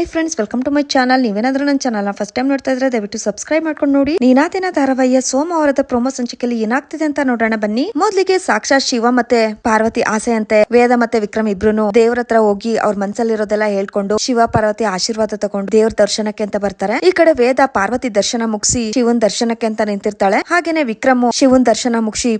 Hi friends welcome to my channel ನೀವೇನಾದ್ರೂ ನನ್ನ channel first time ನೋಡ್ತಾ ಇದ್ರೆ ದಯವಿಟ್ಟು ಸಬ್ಸ್ಕ್ರೈಬ್ ಮಾಡ್ಕೊಂಡು ನೋಡಿ. ನೀನಾದಿನ ಧಾರಾವಾಹಿಯ ಸೋಮವಾರದ ಪ್ರೊಮೋ ಸಂಚಿಕೆಯಲ್ಲಿ ಏನಾಗ್ತಿದೆ ಅಂತ ನೋಡೋಣ ಬನ್ನಿ. ಮೊದ್ಲಿಗೆ ಸಾಕ್ಷಾತ್ ಶಿವ ಮತ್ತೆ ಪಾರ್ವತಿ ಆಸೆ ಅಂತೆ. ವೇದ ಮತ್ತೆ ವಿಕ್ರಮ್ ಇಬ್ರು ದೇವ್ರ ಹತ್ರ ಹೋಗಿ ಅವ್ರ ಮನ್ಸಲ್ಲಿರೋದೆಲ್ಲ ಹೇಳ್ಕೊಂಡು ಶಿವ, ಪಾರ್ವತಿ ಆಶೀರ್ವಾದ ತಗೊಂಡು ದೇವ್ರ ದರ್ಶನಕ್ಕೆ ಅಂತ ಬರ್ತಾರೆ. ಈ ಕಡೆ ವೇದ, ಪಾರ್ವತಿ ದರ್ಶನ ಮುಗಿಸಿ ಶಿವನ್ ದರ್ಶನಕ್ಕೆ ಅಂತ ನಿಂತಿರ್ತಾಳೆ. ಹಾಗೇನೆ ವಿಕ್ರಮ್ ಶಿವನ್ ದರ್ಶನ ಮುಗಿಸಿ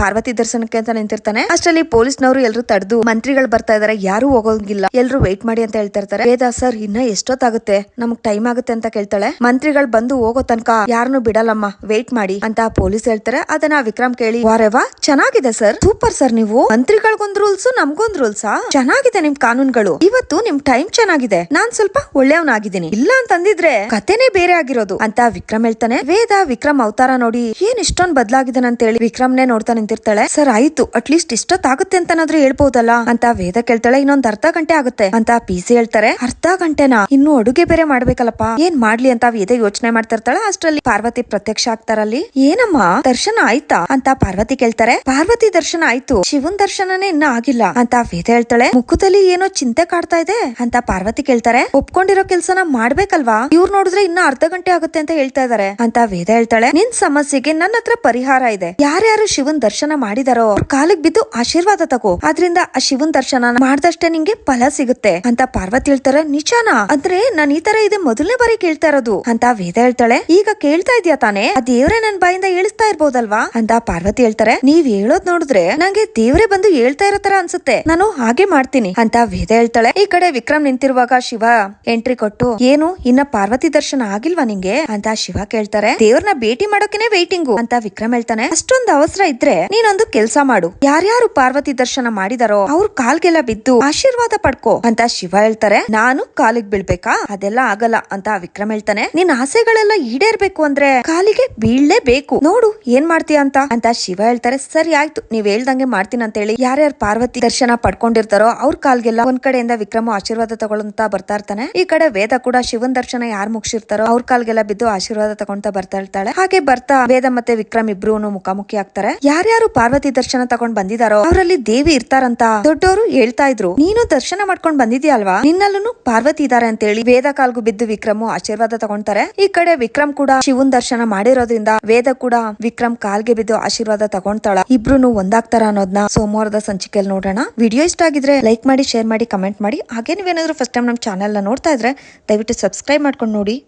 ಪಾರ್ವತಿ ದರ್ಶನಕ್ಕೆ ಅಂತ ನಿಂತಿರ್ತಾನೆ. ಅಷ್ಟರಲ್ಲಿ ಪೊಲೀಸ್ನವರು ಎಲ್ರು ತಡೆದು ಮಂತ್ರಿಗಳು ಬರ್ತಾ ಇದಾರೆ. ಯಾರು ಹೋಗೋಂಗಿಲ್ಲ. ಎಲ್ರು ವೇಟ್ ಮಾಡಿ ಅಂತ ಹೇಳ್ತಾ ಇರ್ತಾರೆ. ವೇದ ಸರ್, ಇನ್ನ ಎಷ್ಟೊತ್ತಾಗುತ್ತೆ? ನಮಗ್ ಟೈಮ್ ಆಗುತ್ತೆ ಅಂತ ಕೇಳ್ತಾಳೆ. ಮಂತ್ರಿಗಳು ಬಂದು ಹೋಗೋ ತನಕ ಯಾರನ್ನು ಬಿಡಲ್ಲಮ್ಮ. ವೇಟ್ ಮಾಡಿ ಅಂತ ಪೊಲೀಸ್ ಹೇಳ್ತಾರೆ. ಅದನ್ನ ವಿಕ್ರಮ್ ಕೇಳಿ ವಾರೆವಾ ಚೆನ್ನಾಗಿದೆ ಸರ್. ಸೂಪರ್ ಸರ್ ನೀವು. ಮಂತ್ರಿಗಳಿಗೊಂದ್ ರೂಲ್ಸ್ ನಮ್ಗೊಂದ್ ರೂಲ್ಸಾ ಚೆನ್ನಾಗಿದೆ ನಿಮ್ ಕಾನೂನುಗಳು. ಇವತ್ತು ನಿಮ್ ಟೈಮ್ ಚೆನ್ನಾಗಿದೆ. ನಾನ್ ಸ್ವಲ್ಪ ಒಳ್ಳೆಯವನಾಗಿದ್ದೀನಿ. ಇಲ್ಲ ಅಂತಂದಿದ್ರೆ ಕತೆನೇ ಬೇರೆ ಆಗಿರೋದು. ಅಂತ ವಿಕ್ರಮ್ ಹೇಳ್ತಾನೆ. ವೇದ, ವಿಕ್ರಮ್ ಅವತಾರ ನೋಡಿ ಏನ್ ಇಷ್ಟೊಂದ್ ಬದಲಾಗಿದ್ದಾನೆ ಅಂತ ಹೇಳಿ ವಿಕ್ರಮ್ನೇ ನೋಡ್ತಾ ನಿಂತಿರ್ತಾಳೆ ಸರ್, ಆಯ್ತು ಅಟ್ಲೀಸ್ಟ್ ಇಷ್ಟೊತ್ತಾಗುತ್ತೆ ಅಂತನಾದ್ರೂ ಹೇಳ್ಬಹುದಲ್ಲ ಅಂತ ವೇದ ಕೇಳ್ತಾಳೆ, ಇನ್ನೊಂದ್ ಅರ್ಧ ಗಂಟೆ ಆಗುತ್ತೆ. ಅಂತ ಪಿಸಿ ಹೇಳ್ತಾರೆ, ಅರ್ಧ ಗಂಟೆನಾ? ಇನ್ನು ಅಡುಗೆ ಬೇರೆ ಮಾಡ್ಬೇಕಲ್ಲಪ್ಪ. ಏನ್ ಮಾಡ್ಲಿ ಅಂತ ವೇದ ಯೋಚನೆ ಮಾಡ್ತಿರ್ತಾಳೆ. ಅಷ್ಟರಲ್ಲಿ ಪಾರ್ವತಿ ಪ್ರತ್ಯಕ್ಷ ಆಗ್ತಾರಲ್ಲಿ, ಏನಮ್ಮ, ದರ್ಶನ ಆಯ್ತಾ? ಅಂತ ಪಾರ್ವತಿ ಕೇಳ್ತಾರೆ, ಪಾರ್ವತಿ ದರ್ಶನ ಆಯ್ತು. ಶಿವನ್ ದರ್ಶನನೇ ಇನ್ನ ಆಗಿಲ್ಲ. ಅಂತ ವೇದ ಹೇಳ್ತಾಳೆ, ಮುಖದಲ್ಲಿ ಏನೋ ಚಿಂತೆ ಕಾಡ್ತಾ ಇದೆ? ಅಂತ ಪಾರ್ವತಿ ಕೇಳ್ತಾರೆ, ಒಪ್ಕೊಂಡಿರೋ ಕೆಲ್ಸನ ಮಾಡ್ಬೇಕಲ್ವಾ? ಇವ್ರು ನೋಡಿದ್ರೆ ಇನ್ನ ಅರ್ಧ ಗಂಟೆ ಆಗುತ್ತೆ ಅಂತ ಹೇಳ್ತಾ ಇದಾರೆ. ಅಂತ ವೇದ ಹೇಳ್ತಾಳೆ, ನಿನ್ ಸಮಸ್ಯೆಗೆ ನನ್ನ ಹತ್ರ ಪರಿಹಾರ ಇದೆ. ಯಾರ್ಯಾರು ಶಿವನ್ ದರ್ಶನ ಮಾಡಿದಾರೋ? ಅವ್ರ ಕಾಲಿಗೆ ಬಿದ್ದು ಆಶೀರ್ವಾದ ತಗೋ. ಆದ್ರಿಂದ ಆ ಶಿವನ್ ದರ್ಶನ ಮಾಡ್ದಷ್ಟೇ ನಿಂಗೆ ಫಲ ಸಿಗುತ್ತೆ. ಅಂತ ಪಾರ್ವತಿ ಹೇಳ್ತಾರೆ, ನಿಜಾನಾ? ಅಂದ್ರೆ ನಾನ್ ಈ ತರ ಇದೆ ಮೊದಲನೇ ಬಾರಿ ಕೇಳ್ತಾ ಇರೋದು. ಅಂತ ವೇದ ಹೇಳ್ತಾಳೆ, ಈಗ ಕೇಳ್ತಾ ಇದ್ಯಾ ತಾನೆ? ಆ ದೇವ್ರೆ ನನ್ ಬಾಯಿಂದ ಹೇಳಿಸ್ತಾ ಇರ್ಬೋದಲ್ವಾ? ಅಂತ ಪಾರ್ವತಿ ಹೇಳ್ತಾರೆ, ನೀವ್ ಹೇಳೋದ್ ನೋಡಿದ್ರೆ ನಂಗೆ ದೇವ್ರೆ ಬಂದು ಹೇಳ್ತಾ ಇರೋ ತರ ಅನ್ಸುತ್ತೆ. ನಾನು ಹಾಗೆ ಮಾಡ್ತೀನಿ. ಅಂತ ವೇದ ಹೇಳ್ತಾಳೆ, ಈ ಕಡೆ ವಿಕ್ರಮ್ ನಿಂತಿರುವಾಗ ಶಿವ ಎಂಟ್ರಿ ಕೊಟ್ಟು, ಏನು, ಇನ್ನ ಪಾರ್ವತಿ ದರ್ಶನ ಆಗಿಲ್ವಾ ನಿಂಗೆ? ಅಂತ ಶಿವ ಕೇಳ್ತಾರೆ, ದೇವ್ರನ್ನ ಭೇಟಿ ಮಾಡೋಕೆನೆ ವೇಟಿಂಗು ಅಂತ ವಿಕ್ರಮ್ ಹೇಳ್ತಾನೆ, ಅಷ್ಟೊಂದು ಅವಸರ ಇದ್ರೆ ನೀನೊಂದು ಕೆಲ್ಸ ಮಾಡು. ಯಾರ್ಯಾರು ಪಾರ್ವತಿ ದರ್ಶನ ಮಾಡಿದಾರೋ ಅವ್ರ ಕಾಲ್ಗೆಲ್ಲ ಬಿದ್ದು ಆಶೀರ್ವಾದ ಪಡ್ಕೋ ಅಂತ ಶಿವ ಹೇಳ್ತಾರೆ. ನಾನು ಕಾಲಿಗೆ ಬೀಳ್ಬೇಕಾ? ಅದೆಲ್ಲ ಆಗಲ್ಲ ಅಂತ ವಿಕ್ರಮ್ ಹೇಳ್ತಾನೆ. ನಿನ್ ಆಸೆಗಳೆಲ್ಲ ಈಡೇರ್ಬೇಕು ಅಂದ್ರೆ ಕಾಲಿಗೆ ಬೀಳ್ಲೇಬೇಕು. ನೋಡು, ಏನ್ ಮಾಡ್ತೀಯ ಅಂತ? ಅಂತ ಶಿವ ಹೇಳ್ತಾರೆ. ಸರಿ, ಆಯ್ತು. ನೀವ್ ಹೇಳ್ದಂಗೆ ಮಾಡ್ತೀನಿ ಅಂತ ಹೇಳಿ ಯಾರ್ಯಾರು ಪಾರ್ವತಿ ದರ್ಶನ ಪಡ್ಕೊಂಡಿರ್ತಾರೋ ಅವ್ರ ಕಾಲ್ಗೆಲ್ಲ ಒಂದ್ ಕಡೆಯಿಂದ ವಿಕ್ರಮ ಆಶೀರ್ವಾದ ತಗೊಳಂತ ಬರ್ತಾ ಇರ್ತಾನೆ. ಈ ಕಡೆ ವೇದ ಕೂಡ ಶಿವನ್ ದರ್ಶನ ಯಾರು ಮುಗಿಸಿರ್ತಾರೋ ಅವ್ರ ಕಾಲ್ಗೆಲ್ಲ ಬಿದ್ದು ಆಶೀರ್ವಾದ ತಗೊಂತ ಬರ್ತಾ ಇರ್ತಾಳೆ. ಹಾಗೆ ಬರ್ತಾ ವೇದ ಮತ್ತೆ ವಿಕ್ರಮ್ ಇಬ್ರು ಮುಖಾಮುಖಿ ಆಗ್ತಾರೆ. ಯಾರ್ಯಾರು ಪಾರ್ವತಿ ದರ್ಶನ ತಗೊಂಡ್ ಬಂದಿದಾರೋ ಅವರಲ್ಲಿ ದೇವಿ ಇರ್ತಾರಂತ ದೊಡ್ಡವರು ಹೇಳ್ತಾ ಇದ್ರು. ನೀನು ದರ್ಶನ ಮಾಡ್ಕೊಂಡ್ ಬಂದಿದ್ಯಾ ಅಲ್ವಾ ನಿನ್ನಲ್ಲೂ ಪಾರ್ವತಿ ಇದಾರೆ ಅಂತ ಹೇಳಿ ವೇದ ಕಾಲ್ಗು ಬಿದ್ದು ವಿಕ್ರಮ್ ಆಶೀರ್ವಾದ ತಗೊಂತಾರೆ. ಈ ಕಡೆ ವಿಕ್ರಮ್ ಕೂಡ ಶಿವನ್ ದರ್ಶನ ಮಾಡಿರೋದ್ರಿಂದ ವೇದ ಕೂಡ ವಿಕ್ರಮ್ ಕಾಲ್ಗೆ ಬಿದ್ದು ಆಶೀರ್ವಾದ ತಗೊಂತಾಳ. ಇಬ್ರು ಒಂದಾಗ್ತಾರ ಅನ್ನೋದನ್ನ ಸೋಮವಾರದ ಸಂಚಿಕೆಯಲ್ಲಿ ನೋಡೋಣ. ವಿಡಿಯೋ ಇಷ್ಟ ಆಗಿದ್ರೆ ಲೈಕ್ ಮಾಡಿ, ಶೇರ್ ಮಾಡಿ, ಕಮೆಂಟ್ ಮಾಡಿ. ಹಾಗೆ ನೀವೇನಾದ್ರೂ ಫಸ್ಟ್ ಟೈಮ್ ನಮ್ಮ ಚಾನೆಲ್ ನೋಡ್ತಾ ಇದ್ರೆ ದಯವಿಟ್ಟು ಸಬ್ಸ್ಕ್ರೈಬ್ ಮಾಡ್ಕೊಂಡು ನೋಡಿ.